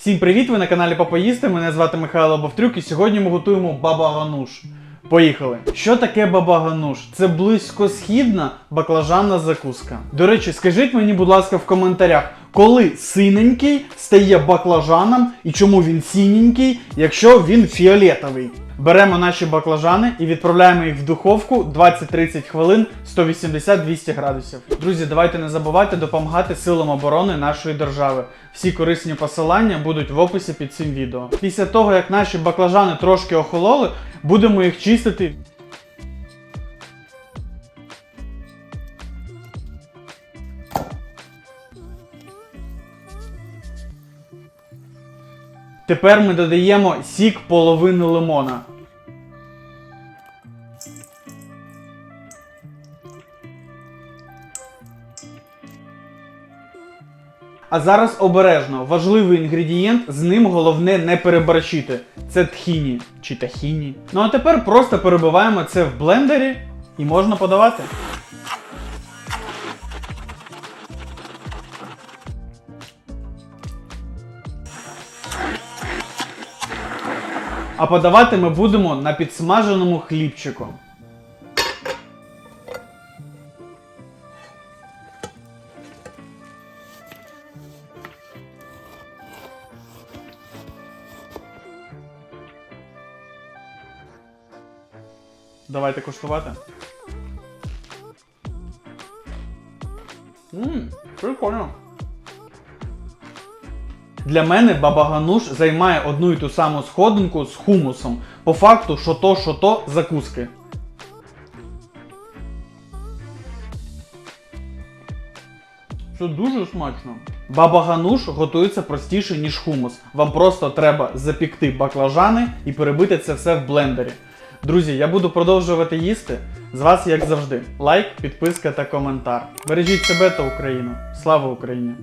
Всім привіт! Ви на каналі Папаїсти. Мене звати Михайло Бовтрюк, і сьогодні ми готуємо баба-гануш. Поїхали! Що таке баба-гануш? Це близькосхідна баклажанна закуска. До речі, скажіть мені, будь ласка, в коментарях, коли синенький стає баклажаном і чому він синенький, якщо він фіолетовий. Беремо наші баклажани і відправляємо їх в духовку 20-30 хвилин 180-200 градусів. Друзі, давайте не забувайте допомагати силам оборони нашої держави. Всі корисні посилання будуть в описі під цим відео. Після того, як наші баклажани трошки охололи, будемо їх чистити. Тепер ми додаємо сік половини лимона. А зараз обережно, важливий інгредієнт, з ним головне не переборщити. Це тхіні чи тахіні. Ну а тепер просто перебиваємо це в блендері і можна подавати. А подавати ми будемо на підсмаженому хлібчику. Давайте куштувати. Ммм, прикольно. Для мене баба Гануш займає одну і ту саму сходинку з хумусом. По факту, що то, що то закуски. Це дуже смачно. Баба Гануш готується простіше, ніж хумус. Вам просто треба запікти баклажани і перебити це все в блендері. Друзі, я буду продовжувати їсти. З вас, як завжди, лайк, підписка та коментар. Бережіть себе та Україну. Слава Україні!